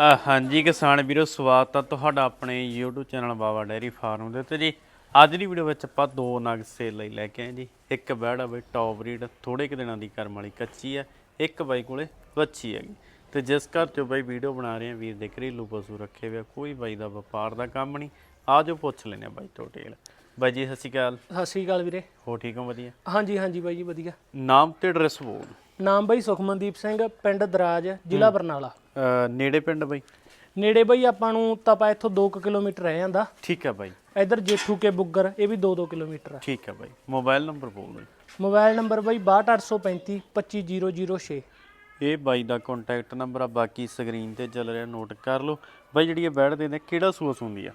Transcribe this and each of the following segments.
ਹਾਂਜੀ ਕਿਸਾਨ ਵੀਰੋ, ਸਵਾਗਤ ਆ ਤੁਹਾਡਾ ਆਪਣੇ YouTube channel Baba dairy farm ਦੇ ਉੱਤੇ ਜੀ। ਅੱਜ ਦੀ ਵੀਡੀਓ ਵਿੱਚ ਆਪਾਂ ਦੋ ਨਗ ਸੇਲ ਲਈ ਲੈ ਕੇ ਆਏ ਜੀ। ਇੱਕ ਬੈੜ ਆ ਬਈ ਟੌਪ ਰੀਡ ਥੋੜੇ ਕੁ ਦਿਨਾਂ ਦੀ ਕਰਮ ਵਾਲੀ ਕੱਚੀ ਆ, ਇੱਕ ਬਾਈ ਕੋਲੇ ਵੱਛੀ ਹੈਗੀ। ਤੇ ਜਿਸ ਘਰ ਚੋਂ ਬਾਈ ਵੀਡੀਓ ਬਣਾ ਰਹੇ ਆ, ਵੀਰ ਦੇ ਘਰੇਲੂ ਪਸ਼ੂ ਰੱਖੇ ਹੋਏ ਆ, ਕੋਈ ਬਾਈ ਦਾ ਵਪਾਰ ਦਾ ਕੰਮ ਨਹੀਂ। ਆ ਜੋ ਪੁੱਛ ਲੈਨੇ ਆ ਬਾਈ ਤੋਂ ਡਿਟੇਲ ਬਾਈ ਜੀ ਸਤਿ ਸ਼੍ਰੀ ਅਕਾਲ। ਸਤਿ ਸ਼੍ਰੀ ਅਕਾਲ ਵੀਰੇ। ਹੋ ਠੀਕ ਹੋ ਵਧੀਆ? ਹਾਂਜੀ ਹਾਂਜੀ ਬਾਈ ਜੀ ਵਧੀਆ। ਨਾਮ ਤੇ ਐਡਰੈਸ ਬੋਲ। ਨਾਮ ਬਾਈ ਸੁਖਮਨਦੀਪ ਸਿੰਘ ਪਿੰਡ ਦਰਾਜ ਜ਼ਿਲ੍ਹਾ ਬਰਨਾਲਾ। ਨੇੜੇ ਪਿੰਡ ਬਾਈ? ਨੇੜੇ ਬਾਈ ਆਪਾਂ ਨੂੰ ਤਪਾ ਇੱਥੋਂ 2 ਕਿਲੋਮੀਟਰ ਰਹਿ ਜਾਂਦਾ। ਠੀਕ ਆ ਬਾਈ। ਇਧਰ ਜੇਠੂ ਕੇ ਬੁੱਗਰ ਇਹ ਵੀ 2-2 ਕਿਲੋਮੀਟਰ ਆ। ਠੀਕ ਆ ਬਾਈ। ਮੋਬਾਈਲ ਨੰਬਰ ਬੋਲ ਬਾਈ। ਮੋਬਾਈਲ ਨੰਬਰ ਬਾਈ 62835 25006 ਇਹ ਬਾਈ ਦਾ ਕੰਟੈਕਟ ਨੰਬਰ ਆ ਬਾਕੀ ਸਕਰੀਨ ਤੇ ਚੱਲ ਰਿਹਾ ਨੋਟ ਕਰ ਲਓ। ਬਾਈ ਜਿਹੜੀ ਇਹ ਦੇ ਨੇ ਕਿਹੜਾ ਸੂਆ ਸੁੰਦੀ ਆ?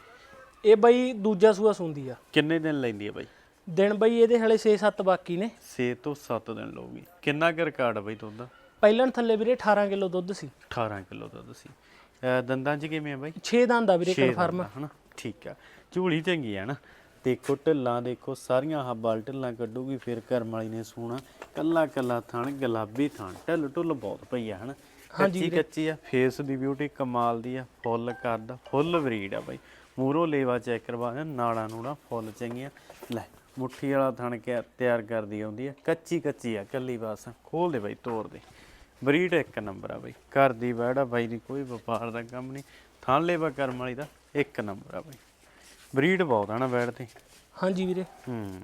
ਇਹ ਬਾਈ ਦੂਜਾ ਸੂਆ ਸੁੰਦੀ ਆ। ਕਿੰਨੇ ਦਿਨ ਲੈਂਦੀ ਆ ਬਾਈ? ਦਿਨ ਬਾਈ ਇਹਦੇ ਹਲੇ 6-7 ਬਾਕੀ ਨੇ। 6 ਤੋਂ 7 ਦਿਨ ਲਊਗੀ। ਕਿੰਨਾ ਕੁ ਰਿਕਾਰਡ ਆ ਬਾਈ ਦੁੱਧ? ਪਹਿਲਾਂ ਥੱਲੇ ਵੀਰੇ 18 ਕਿਲੋ ਦੁੱਧ ਸੀ। 18 ਕਿਲੋ ਦੁੱਧ ਸੀ। ਅਹ ਦੰਦਾਂ 'ਚ ਕਿਵੇਂ ਆ ਬਾਈ? 6 ਦੰਦ ਆ ਵੀਰੇ ਛੇ ਕਨਫਰਮ ਦੰਦ ਆ, ਹਨਾ? ਠੀਕ ਆ। ਝੂਲੀ ਚੰਗੀ ਆ ਨਾ? ਦੇਖੋ ਢਿੱਲਾਂ ਦੇਖੋ ਸਾਰੀਆਂ ਹੱਬਾਲ ਢਿੱਲਾਂ ਕੱਢੂਗੀ ਫਿਰ ਕਰਮ ਵਾਲੀ ਨੇ ਸੋਣਾ। ਕੱਲਾ ਕੱਲਾ ਥਣ ਗੁਲਾਬੀ ਥਣ। ਢਿੱਲ ਢੁੱਲ ਬਹੁਤ ਪਈ ਆ ਹਨਾ? ਕੱਚੀ ਕੱਚੀ ਆ ਫੇਸ ਦੀ ਬਿਊਟੀ ਕਮਾਲ ਦੀ ਆ ਫੁੱਲ ਕਰਦਾ ਫੁੱਲ ਬਰੀਡ ਆ ਬਾਈ। ਮੂਰੋ ਲੇਵਾ ਚੈੱਕ ਕਰਵਾ ਨਾੜਾ ਨੂੜਾ ਫੁੱਲ ਚੰਗੀਆਂ। ਲੈ ਮੁੱਠੀ ਵਾਲਾ ਥਣ ਕੇ ਤਿਆਰ ਕਰਦੀ ਆਉਂਦੀ ਆ। ਕੱਚੀ ਕੱਚੀ ਆ ਕੱਲੀ ਬਸ। ਖੋਲ ਦੇ ਬਾਈ ਤੋੜ ਦੇ। ਬਰੀਡ ਇੱਕ ਨੰਬਰ ਆ ਬਾਈ। ਘਰ ਦੀ ਵੈੜ ਬਾਈ ਦੀ ਕੋਈ ਵਪਾਰ ਦਾ ਕੰਮ ਨਹੀਂ। ਥਣ ਲੇਵਾ ਕਰਮ ਵਾਲੀ ਦਾ ਇੱਕ ਨੰਬਰ ਆ ਬਾਈ। ਬਰੀਡ ਬਹੁਤ ਆ ਨਾ ਵੈੜ ਤੇ। ਹਾਂਜੀ ਵੀਰੇ। ਹੂੰ।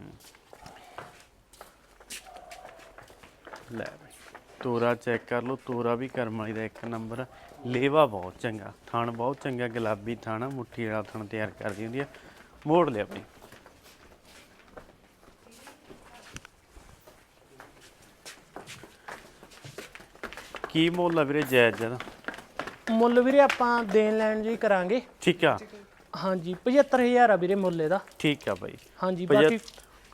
ਲੈ ਬਾਈ। ਤੋਰਾ ਚੈੱਕ ਕਰ ਲਓ ਤੋਰਾ ਵੀ ਕਰਮ ਵਾਲੀ ਦਾ ਇੱਕ ਨੰਬਰ ਲੇਵਾ ਬਹੁਤ ਚੰਗਾ ਥਣ ਬਹੁਤ ਚੰਗਾ ਗੁਲਾਬੀ ਥਣ ਮੁੱਠੀ ਵਾਲਾ ਥਣ ਤਿਆਰ ਕਰਦੀ ਹੁੰਦੀ ਆ। ਮੋੜ ਲਿਆ ਬਾਈ ਕੀ ਮੁੱਲ ਆ ਵੀਰੇ ਜਾਇਜ਼ ਜਦਾ ਮੁੱਲ ਵੀਰੇ ਆਪਾਂ ਦੇਣ ਲੈਣ ਜੀ ਕਰਾਂਗੇ। ਠੀਕ ਆ। ਹਾਂਜੀ 75000 ਆ ਵੀਰੇ ਮੁੱਲ ਇਹਦਾ। ਠੀਕ ਆ ਬਾਈ। ਹਾਂਜੀ ਬਾਕੀ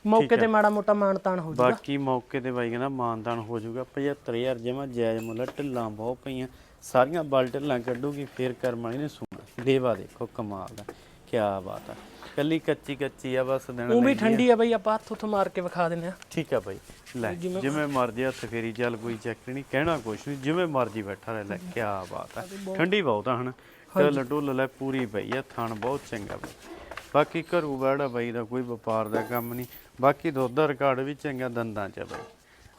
ਮੌਕੇ ਤੇ ਮਾੜਾ ਮੋਟਾ ਮਾਨ ਤਾਨ ਹੋ ਜਾਊਗਾ। ਬਾਕੀ ਮੌਕੇ ਤੇ ਬਾਈ ਕਹਿੰਦਾ ਮਾਨਦਾਨ ਹੋ ਜਾਊਗਾ। 75000 ਜਮਾ ਜਾਇਜ਼ ਮੁੱਲ ਢਿੱਲਾਂ ਬਹੁਤ ਪਈਆਂ। ਸਾਰੀਆਂ ਬਲ ਢਿੱਲਾਂ ਕੱਢੂਗੀ ਫੇਰ ਕਰਮ ਵਾਲੀ ਨੇ ਸੁਣਾ। ਲੇਵਾ ਦੇਖੋ ਕਮਾਲ ਦਾ ਕੀ ਬਾਤ ਆ। ਕੱਲੀ ਕੱਚੀ ਕੱਚੀ ਆ ਬਸ ਦੇਣ ਉਹ ਵੀ ਠੰਡੀ ਆ ਬਈ ਆਪਾਂ ਹੱਥ ਉੱਥ ਮਾਰ ਕੇ ਵਿਖਾ ਦਿੰਨੇ ਆ ਠੀਕ ਆ ਬਾਈ ਲੈ ਜਿਵੇਂ ਮਰਜ਼ੀ ਹੱਥ ਫੇਰੀ ਚੱਲ ਕੋਈ ਚੱਕ ਨਹੀਂ ਕਹਿਣਾ ਕੁਛ ਨਹੀਂ ਜਿਵੇਂ ਮਰਜ਼ੀ ਬੈਠਾ ਰਹਿ ਲੈ ਕੀ ਬਾਤ ਆ। ਠੰਡੀ ਬਹੁਤ ਆ ਹਨਾ? ਢਿੱਲ ਢੁੱਲ ਲੈ ਪੂਰੀ ਪਈ ਆ ਥਣ ਬਹੁਤ ਚੰਗਾ ਬਾਈ। ਬਾਕੀ ਘਰੂ ਬੈੜਾ ਬਾਈ ਦਾ ਕੋਈ ਵਪਾਰ ਦਾ ਕੰਮ ਨਹੀਂ। ਬਾਕੀ ਦੁੱਧ ਦਾ ਰਿਕਾਰਡ ਵੀ ਚੰਗਾ ਦੰਦਾਂ ਚ ਆ ਬਾਈ।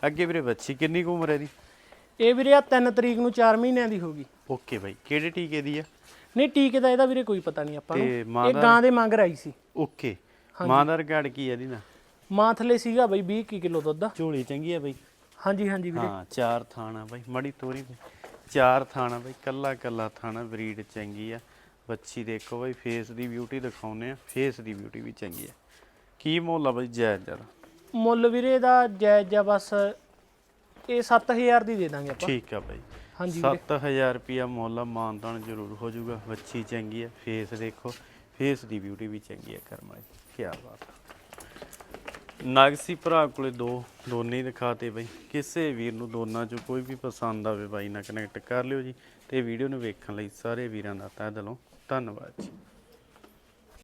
ਅੱਗੇ ਵੀਰੇ ਬੱਚੀ ਕਿੰਨੀ ਕੁ ਉਮਰ ਹੈ ਦੀ ਇਹ ਵੀਰੇ ਆ 3 ਤਰੀਕ ਨੂੰ 4 ਮਹੀਨਿਆਂ ਦੀ ਹੋਗੀ ਓਕੇ ਬਾਈ। ਕਿਹੜੇ ਟੀਕੇ ਦੀ ਆ? ਨਹੀਂ ਟੀਕੇ ਦਾ ਇਹਦਾ ਵੀਰੇ ਕੋਈ ਪਤਾ ਨਹੀਂ ਆਪਾਂ ਨੂੰ। ਤੇ ਮਾਂ ਇਹ ਗਾਂ ਦੇ ਮੰਗ ਰਾਈ ਸੀ। ਓਕੇ। ਮਾਂ ਦਾ ਰਿਕਾਰਡ ਕੀ ਹੈ ਇਹਦੀ ਨਾ? ਮਾਂ ਥੱਲੇ ਸੀਗਾ ਬਈ 20 ਕੀ ਕਿਲੋ ਦੁੱਧ ਝੋਲੀ ਚੰਗੀ ਆ ਬਾਈ। ਹਾਂਜੀ ਹਾਂਜੀ ਵੀਰੇ। ਹਾਂ ਚਾਰ ਥਾਣਾ ਬਾਈ। ਮੜੀ ਤੋਰੀ ਚਾਰ ਥਾਣਾ ਬਾਈ। ਕੱਲਾ ਕੱਲਾ ਥਾਣਾ ਬਰੀਡ ਚੰਗੀ ਆ। ਬੱਚੀ ਦੇਖੋ ਬਾਈ ਫੇਸ ਦੀ ਬਿਊਟੀ ਦਿਖਾਉਨੇ ਆ ਫੇਸ ਦੀ ਬਿਊਟੀ ਵੀ ਚੰਗੀ ਆ। ਕੀ ਮੁੱਲ ਆ ਬਾਈ ਜਾਇਜ਼ ਜਰਾ ਮੁੱਲ ਵੀਰੇ ਦਾ ਜਾਇਜ਼ ਆ ਬਸ ਇਹ 7000 ਦੀ ਦੇ ਦਾਂਗੇ ਆਪਾਂ। ਠੀਕ ਆ ਬਾਈ। ਹਾਂਜੀ 7000 ਰੁਪਿਆ ਮੁੱਲ ਆ ਮਾਨਤਾਨ ਜ਼ਰੂਰ ਹੋ ਜਾਊਗਾ। ਬੱਚੀ ਚੰਗੀ ਆ ਫੇਸ ਦੇਖੋ ਫੇਸ ਦੀ ਬਿਊਟੀ ਵੀ ਚੰਗੀ ਆ ਕਰਮਾਈ ਕੀ ਬਾਤ ਨਾਗਸੀ ਭਰਾ ਕੋਲੇ ਦੋ ਦੋਨੇ ਹੀ ਦਿਖਾਤੇ ਬਾਈ। ਕਿਸੇ ਵੀਰ ਨੂੰ ਦੋਨਾਂ ਚੋਂ ਕੋਈ ਵੀ ਪਸੰਦ ਆਵੇ ਬਾਈ ਨਾਲ ਕਨੈਕਟ ਕਰ ਲਿਓ ਜੀ। ਤੇ ਵੀਡੀਓ ਨੂੰ ਵੇਖਣ ਲਈ ਸਾਰੇ ਵੀਰਾਂ ਦਾ ਤਹਿ ਦਿਲੋਂ ਧੰਨਵਾਦ ਜੀ।